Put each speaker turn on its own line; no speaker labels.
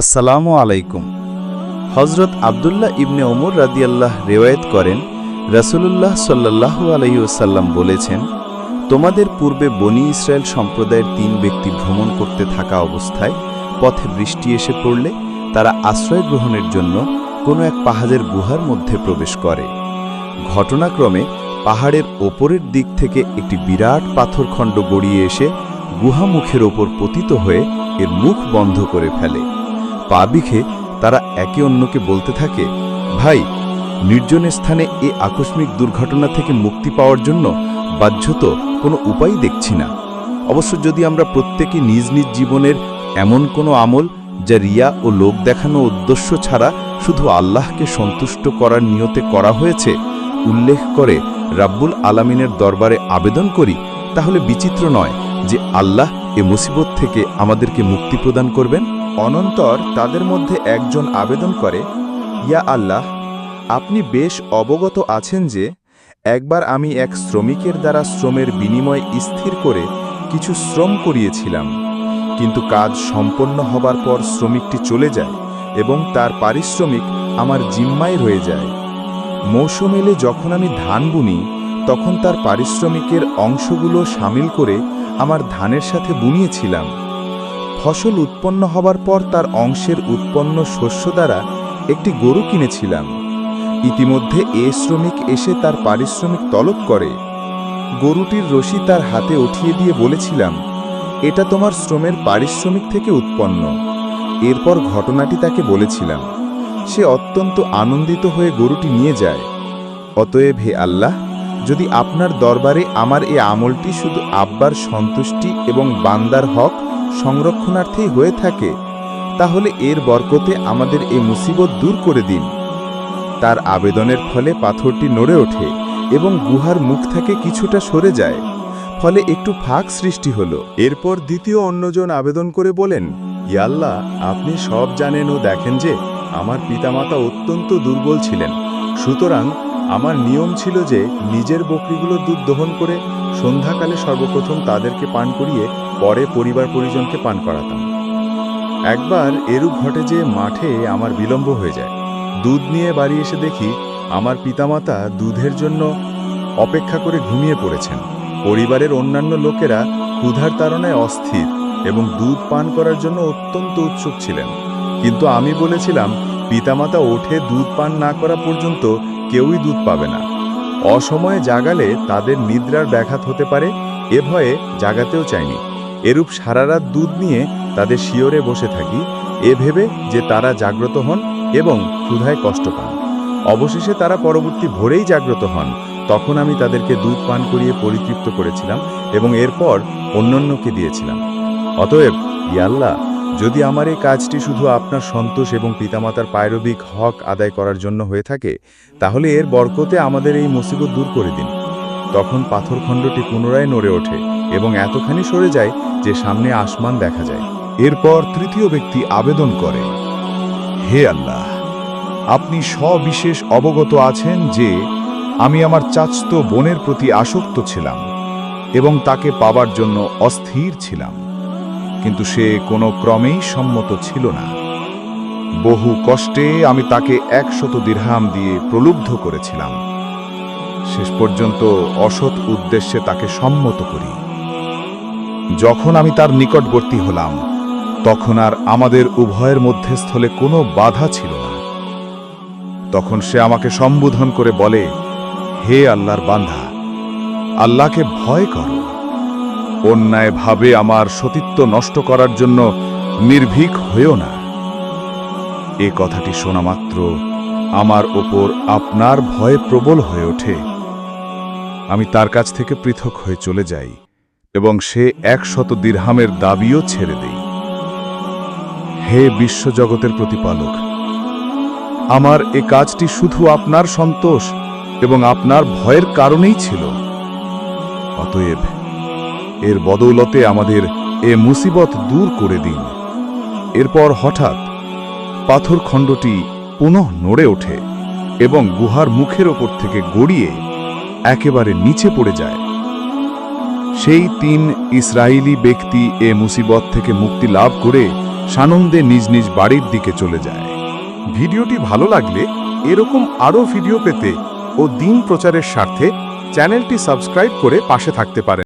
আসসালামু আলাইকুম। হজরত আবদুল্লাহ ইবনে ওমর রাদিয়াল্লাহ রেওয়ায়েত করেন, রাসূলুল্লাহ সাল্লাল্লাহু আলাইসাল্লাম বলেছেন, তোমাদের পূর্বে বনি ইসরায়েল সম্প্রদায়ের তিন ব্যক্তি ভ্রমণ করতে থাকা অবস্থায় পথে বৃষ্টি এসে পড়লে তারা আশ্রয় গ্রহণের জন্য কোনো এক পাহাড়ের গুহার মধ্যে প্রবেশ করে। ঘটনাক্রমে পাহাড়ের ওপরের দিক থেকে একটি বিরাট পাথরখণ্ড গড়িয়ে এসে গুহামুখের ওপর পতিত হয়ে এর মুখ বন্ধ করে ফেলে। পা বিখে তারা একে অন্যকে বলতে থাকে, ভাই, নির্জন স্থানে এ আকস্মিক দুর্ঘটনা থেকে মুক্তি পাওয়ার জন্য বাধ্যত কোনো উপায় দেখছি না। অবশ্য যদি আমরা প্রত্যেকে নিজ নিজ জীবনের এমন কোনো আমল যা রিয়া ও লোক দেখানো উদ্দেশ্য ছাড়া শুধু আল্লাহকে সন্তুষ্ট করার নিয়তে করা হয়েছে, উল্লেখ করে রাব্বুল আলামিনের দরবারে আবেদন করি, তাহলে বিচিত্র নয় যে আল্লাহ এ মুসিবত থেকে আমাদেরকে মুক্তি প্রদান করবেন? অনন্তর তাদের মধ্যে একজন আবেদন করে, ইয়া আল্লাহ, আপনি বেশ অবগত আছেন যে একবার আমি এক শ্রমিকের দ্বারা শ্রমের বিনিময় স্থির করে কিছু শ্রম করিয়েছিলাম, কিন্তু কাজ সম্পন্ন হবার পর শ্রমিকটি চলে যায় এবং তার পারিশ্রমিক আমার জিম্মায় রয়ে যায়। মৌসুম এলে যখন আমি ধান বুনি, তখন তার পারিশ্রমিকের অংশগুলো সামিল করে আমার ধানের সাথে বুনিয়েছিলাম। ফসল উৎপন্ন হবার পর তার অংশের উৎপন্ন শস্য দ্বারা একটি গরু কিনেছিলাম। ইতিমধ্যে এ শ্রমিক এসে তার পারিশ্রমিক তলব করে। গরুটির রশি তার হাতে উঠিয়ে দিয়ে বলেছিলাম, এটা তোমার শ্রমের পারিশ্রমিক থেকে উৎপন্ন। এরপর ঘটনাটি তাকে বলেছিলাম, সে অত্যন্ত আনন্দিত হয়ে গরুটি নিয়ে যায়। অতএব হে আল্লাহ, যদি আপনার দরবারে আমার এ আমলটি শুধু আব্বার সন্তুষ্টি এবং বান্দার হক সংরক্ষণার্থেই হয়ে থাকে, তাহলে এর বরকতে আমাদের এই মুসিবত দূর করে দিন। তার আবেদনের ফলে পাথরটি নড়ে ওঠে এবং গুহার মুখ থেকে কিছুটা সরে যায়, ফলে একটু ফাঁক সৃষ্টি হলো। এরপর দ্বিতীয় অন্যজন আবেদন করে বলেন ইয়াল্লাহ আপনি সব জানেন ও দেখেন যে আমার পিতামাতা অত্যন্ত দুর্বল ছিলেন। সুতরাং আমার নিয়ম ছিল যে নিজের বকরিগুলোর দুধ দহন করে সন্ধ্যাকালে সর্বপ্রথম তাদেরকে পান করিয়ে পরে পরিবার পরিজনকে পান করাতাম। একবার এরূপ ঘটে যে মাঠে আমার বিলম্ব হয়ে যায়। দুধ নিয়ে বাড়ি এসে দেখি আমার পিতামাতা দুধের জন্য অপেক্ষা করে ঘুমিয়ে পড়েছেন। পরিবারের অন্যান্য লোকেরা ক্ষুধার তাড়নায় অস্থির এবং দুধ পান করার জন্য অত্যন্ত উৎসুক ছিলেন। কিন্তু আমি বলেছিলাম, পিতামাতা ওঠে দুধ পান না করা পর্যন্ত কেউই দুধ পাবে না। অসময়ে জাগালে তাদের নিদ্রার ব্যাঘাত হতে পারে, এ ভয়ে জাগাতেও চাইনি। এরূপ সারারাত দুধ নিয়ে তাদের শিওরে বসে থাকি, এ ভেবে যে তারা জাগ্রত হন এবং ক্ষুধায় কষ্ট পান। অবশেষে তারা পরবর্তী ভোরেই জাগ্রত হন। তখন আমি তাদেরকে দুধ পান করিয়ে পরিতৃপ্ত করেছিলাম এবং এরপর অন্যান্যকে দিয়েছিলাম। অতএব ইয়াল্লাহ যদি আমার এই কাজটি শুধু আপনার সন্তোষ এবং পিতামাতার পায়রবিক হক আদায় করার জন্য হয়ে থাকে, তাহলে এর বরকতে আমাদের এই মুসিবত দূর করে দিন। তখন পাথরখণ্ডটি পুনরায় নড়ে ওঠে এবং এতখানি সরে যায় যে সামনে আসমান দেখা যায়।
এরপর তৃতীয় ব্যক্তি আবেদন করে, হে আল্লাহ, আপনি সবিশেষ অবগত আছেন যে আমি আমার চাচতো বোনের প্রতি আসক্ত ছিলাম এবং তাকে পাবার জন্য অস্থির ছিলাম। কিন্তু সে কোনো ক্রমেই সম্মত ছিল না। বহু কষ্টে আমি তাকে একশত দীর্হাম দিয়ে প্রলুব্ধ করেছিলাম। শেষ পর্যন্ত অসৎ উদ্দেশ্যে তাকে সম্মত করি। যখন আমি তার নিকটবর্তী হলাম, তখন আর আমাদের উভয়ের মধ্যস্থলে কোনো বাধা ছিল না। তখন সে আমাকে সম্বোধন করে বলে, হে আল্লাহর বান্ধা আল্লাহকে ভয় করো। অন্যায়ভাবে আমার সতীত্ব নষ্ট করার জন্য নির্ভীক হয়েও না। এ কথাটি শোনা মাত্র আমার ওপর আপনার ভয় প্রবল হয়ে ওঠে। আমি তার কাছ থেকে পৃথক হয়ে চলে যাই এবং সে একশত দীর্হামের দাবিও ছেড়ে দেই। হে বিশ্বজগতের প্রতিপালক, আমার এ কাজটি শুধু আপনার সন্তোষ এবং আপনার ভয়ের কারণেই ছিল। অতএব এর বদৌলতে আমাদের এ মুসিবত দূর করে দিন। এরপর হঠাৎ পাথরখণ্ডটি পুনঃ নড়ে ওঠে এবং গুহার মুখের ওপর থেকে গড়িয়ে একেবারে নিচে পড়ে যায়। সেই তিন ইসরায়েলি ব্যক্তি এ মুসিবত থেকে মুক্তি লাভ করে সানন্দে নিজ নিজ বাড়ির দিকে চলে যায়। ভিডিওটি ভালো লাগলে এরকম আরও ভিডিও পেতে ও দিন প্রচারের স্বার্থে চ্যানেলটি সাবস্ক্রাইব করে পাশে থাকতে পারেন।